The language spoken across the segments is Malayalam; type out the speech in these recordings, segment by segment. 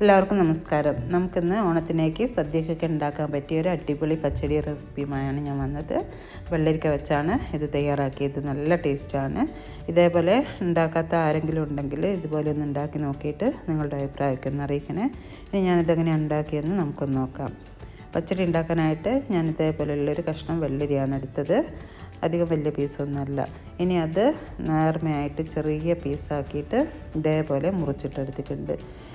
എല്ലാവർക്കും നമസ്കാരം. നമുക്കിന്ന് ഓണത്തിനേക്ക് സദ്യക്കൊക്കെ ഉണ്ടാക്കാൻ പറ്റിയ ഒരു അടിപൊളി പച്ചടി റെസിപ്പിയുമായാണ് ഞാൻ വന്നത്. വെള്ളരിക്ക വെച്ചാണ് ഇത് തയ്യാറാക്കിയത്. നല്ല ടേസ്റ്റാണ്. ഇതേപോലെ ഉണ്ടാക്കാത്ത ആരെങ്കിലും ഉണ്ടെങ്കിൽ ഇതുപോലെ ഒന്ന് ഉണ്ടാക്കി നോക്കിയിട്ട് നിങ്ങളുടെ അഭിപ്രായമൊക്കെ ഒന്ന് അറിയിക്കണേ. ഇനി ഞാനിതെങ്ങനെ ഉണ്ടാക്കിയെന്ന് നമുക്കൊന്ന് നോക്കാം. പച്ചടി ഉണ്ടാക്കാനായിട്ട് ഞാൻ ഇതേപോലെയുള്ളൊരു കഷ്ണം വെള്ളരിയാണ് എടുത്തത്. അധികം വലിയ പീസൊന്നുമല്ല ഇനി അത് നേർമയായിട്ട് ചെറിയ പീസാക്കിയിട്ട് ഇതേപോലെ മുറിച്ചിട്ടെടുത്തിട്ടുണ്ട്.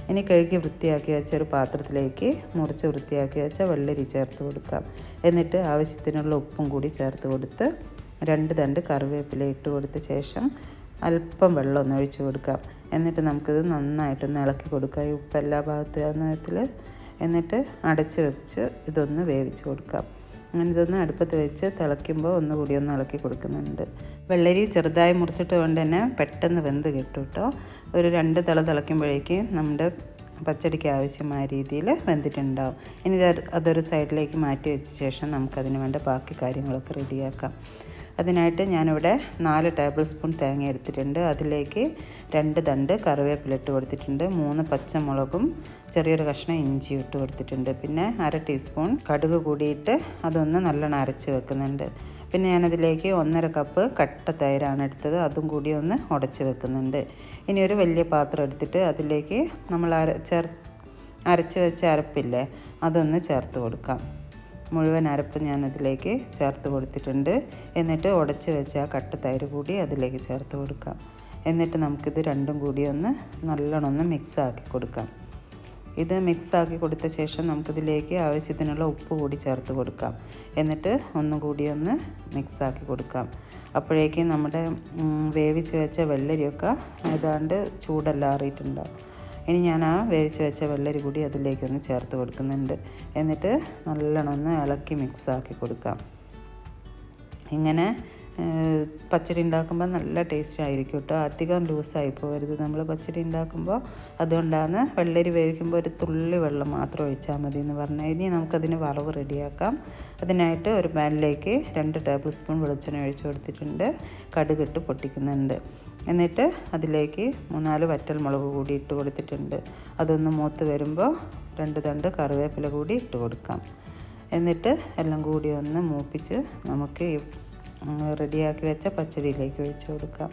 ഇനി കഴുകി വൃത്തിയാക്കി വെച്ച ഒരു പാത്രത്തിലേക്ക് മുറിച്ച് വൃത്തിയാക്കി വെച്ച വെള്ളരി ചേർത്ത് കൊടുക്കാം. എന്നിട്ട് ആവശ്യത്തിനുള്ള ഉപ്പും കൂടി ചേർത്ത് കൊടുത്ത് രണ്ട് തണ്ട് കറിവേപ്പില ഇട്ട് കൊടുത്ത ശേഷം അല്പം വെള്ളം ഒന്ന് ഒഴിച്ച് കൊടുക്കാം. എന്നിട്ട് നമുക്കിത് നന്നായിട്ടൊന്ന് ഇളക്കി കൊടുക്കാം. ഈ ഉപ്പ് എല്ലാ ഭാഗത്തും എന്നിട്ട് അടച്ച് വെച്ച് ഇതൊന്ന് വേവിച്ച് കൊടുക്കാം. അങ്ങനെ ഇതൊന്ന് അടുപ്പത്ത് വെച്ച് തിളയ്ക്കുമ്പോൾ ഒന്നുകൂടി ഒന്ന് ഇളക്കി കൊടുക്കുന്നുണ്ട്. വെള്ളരി ചെറുതായി മുറിച്ചിട്ട് കൊണ്ട് തന്നെ പെട്ടെന്ന് വെന്ത് കിട്ടും കേട്ടോ ഒരു രണ്ട് തിള തിളയ്ക്കുമ്പോഴേക്ക് നമ്മുടെ പച്ചടിക്ക് ആവശ്യമായ രീതിയിൽ വെന്തിട്ടുണ്ടാവും. ഇനി അതൊരു സൈഡിലേക്ക് മാറ്റി വെച്ച ശേഷം നമുക്കതിന് വേണ്ട ബാക്കി കാര്യങ്ങളൊക്കെ റെഡിയാക്കാം. അതിനായിട്ട് ഞാനിവിടെ നാല് ടേബിൾ സ്പൂൺ തേങ്ങ എടുത്തിട്ടുണ്ട്. അതിലേക്ക് രണ്ട് തണ്ട് കറിവേപ്പില ഇട്ട് കൊടുത്തിട്ടുണ്ട്. മൂന്ന് പച്ചമുളകും ചെറിയൊരു കഷ്ണം ഇഞ്ചി ഇട്ട് കൊടുത്തിട്ടുണ്ട്. പിന്നെ അര ടീസ്പൂൺ കടുക് കൂടിയിട്ട് അതൊന്ന് നല്ലോണം അരച്ച് വെക്കുന്നുണ്ട്. പിന്നെ ഞാനതിലേക്ക് ഒന്നര കപ്പ് കട്ട തൈരാണ് എടുത്തത്. അതും കൂടി ഒന്ന് ഉടച്ച് വെക്കുന്നുണ്ട്. ഇനി ഒരു വലിയ പാത്രം എടുത്തിട്ട് അതിലേക്ക് നമ്മൾ അര ചേർ അരച്ച് വെച്ച അരപ്പില്ലേ അതൊന്ന് ചേർത്ത് കൊടുക്കാം. മുഴുവൻ അരപ്പ് ഞാനതിലേക്ക് ചേർത്ത് കൊടുത്തിട്ടുണ്ട്. എന്നിട്ട് ഉടച്ച് വെച്ച ആ കട്ട തൈര് കൂടി അതിലേക്ക് ചേർത്ത് കൊടുക്കാം. എന്നിട്ട് നമുക്കിത് രണ്ടും കൂടി ഒന്ന് നല്ലോണം മിക്സ് ആക്കി കൊടുക്കാം. ഇത് മിക്സ് ആക്കി കൊടുത്ത ശേഷം നമുക്കിതിലേക്ക് ആവശ്യത്തിനുള്ള ഉപ്പ് കൂടി ചേർത്ത് കൊടുക്കാം. എന്നിട്ട് ഒന്നും കൂടി ഒന്ന് മിക്സ് ആക്കി കൊടുക്കാം. അപ്പോഴേക്കും നമ്മുടെ വേവിച്ച് വെച്ച വെള്ളരിയൊക്കെ ഏതാണ്ട് ചൂടെല്ലാം ആറിയിട്ടുണ്ടാവും ഇനി ഞാൻ ആ വേവിച്ച് വെച്ച വെള്ളരി കൂടി അതിലേക്കൊന്ന് ചേർത്ത് കൊടുക്കുന്നുണ്ട്. എന്നിട്ട് നല്ലോണം ഒന്ന് ഇളക്കി മിക്സാക്കി കൊടുക്കാം. ഇങ്ങനെ പച്ചടി ഉണ്ടാക്കുമ്പോൾ നല്ല ടേസ്റ്റ് ആയിരിക്കും കേട്ടോ അധികം ലൂസായി പോകരുത് നമ്മൾ പച്ചടി ഉണ്ടാക്കുമ്പോൾ അതുകൊണ്ടാണ് വെള്ളരി വേവിക്കുമ്പോൾ ഒരു തുള്ളി വെള്ളം മാത്രം ഒഴിച്ചാൽ മതി എന്ന് പറഞ്ഞാൽ ഇനി നമുക്കതിന് വറവ് റെഡിയാക്കാം. അതിനായിട്ട് ഒരു പാനിലേക്ക് രണ്ട് ടേബിൾ സ്പൂൺ വെളിച്ചെണ്ണ ഒഴിച്ചു കൊടുത്തിട്ടുണ്ട്. കടുകിട്ട് പൊട്ടിക്കുന്നുണ്ട്. എന്നിട്ട് അതിലേക്ക് മൂന്നാൽ വറ്റൽ മുളക് കൂടി ഇട്ട് കൊടുത്തിട്ടുണ്ട്. അതൊന്ന് മൂത്ത് വരുമ്പോൾ രണ്ട് തണ്ട് കറിവേപ്പില കൂടി ഇട്ട് കൊടുക്കാം. എന്നിട്ട് എല്ലാം കൂടി ഒന്ന് മൂപ്പിച്ച് നമുക്ക് റെഡിയാക്കി വെച്ച പച്ചടിയിലേക്ക് ഒഴിച്ച് കൊടുക്കാം.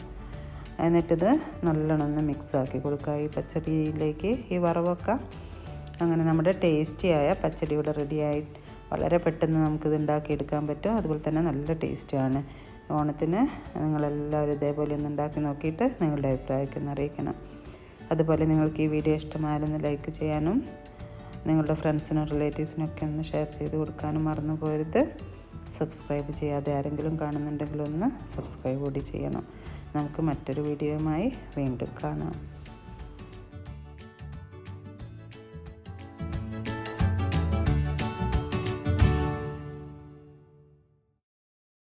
എന്നിട്ടിത് നല്ലോണം ഒന്ന് മിക്സ് ആക്കി കൊടുക്കുക. ഈ പച്ചടിയിലേക്ക് ഈ വറവൊക്കെ അങ്ങനെ നമ്മുടെ ടേസ്റ്റിയായ പച്ചടി ഇവിടെ റെഡിയായി വളരെ പെട്ടെന്ന് നമുക്കിത് ഉണ്ടാക്കിയെടുക്കാൻ പറ്റും. അതുപോലെ തന്നെ നല്ല ടേസ്റ്റാണ് ഓണത്തിന് നിങ്ങളെല്ലാവരും ഇതേപോലെ ഒന്ന് ഉണ്ടാക്കി നോക്കിയിട്ട് നിങ്ങളുടെ അഭിപ്രായമൊക്കെ ഒന്ന് അറിയിക്കണം. അതുപോലെ നിങ്ങൾക്ക് ഈ വീഡിയോ ഇഷ്ടമായാലൊന്ന് ലൈക്ക് ചെയ്യാനും നിങ്ങളുടെ ഫ്രണ്ട്സിനും റിലേറ്റീവ്സിനൊക്കെ ഒന്ന് ഷെയർ ചെയ്ത് കൊടുക്കാനും മറന്നു പോരുത്. സബ്സ്ക്രൈബ് ചെയ്യാതെ ആരെങ്കിലും കാണുന്നുണ്ടെങ്കിൽ ഒന്ന് സബ്സ്ക്രൈബ് കൂടി ചെയ്യണം. നമുക്ക് മറ്റൊരു വീഡിയോയുമായി വീണ്ടും കാണാം.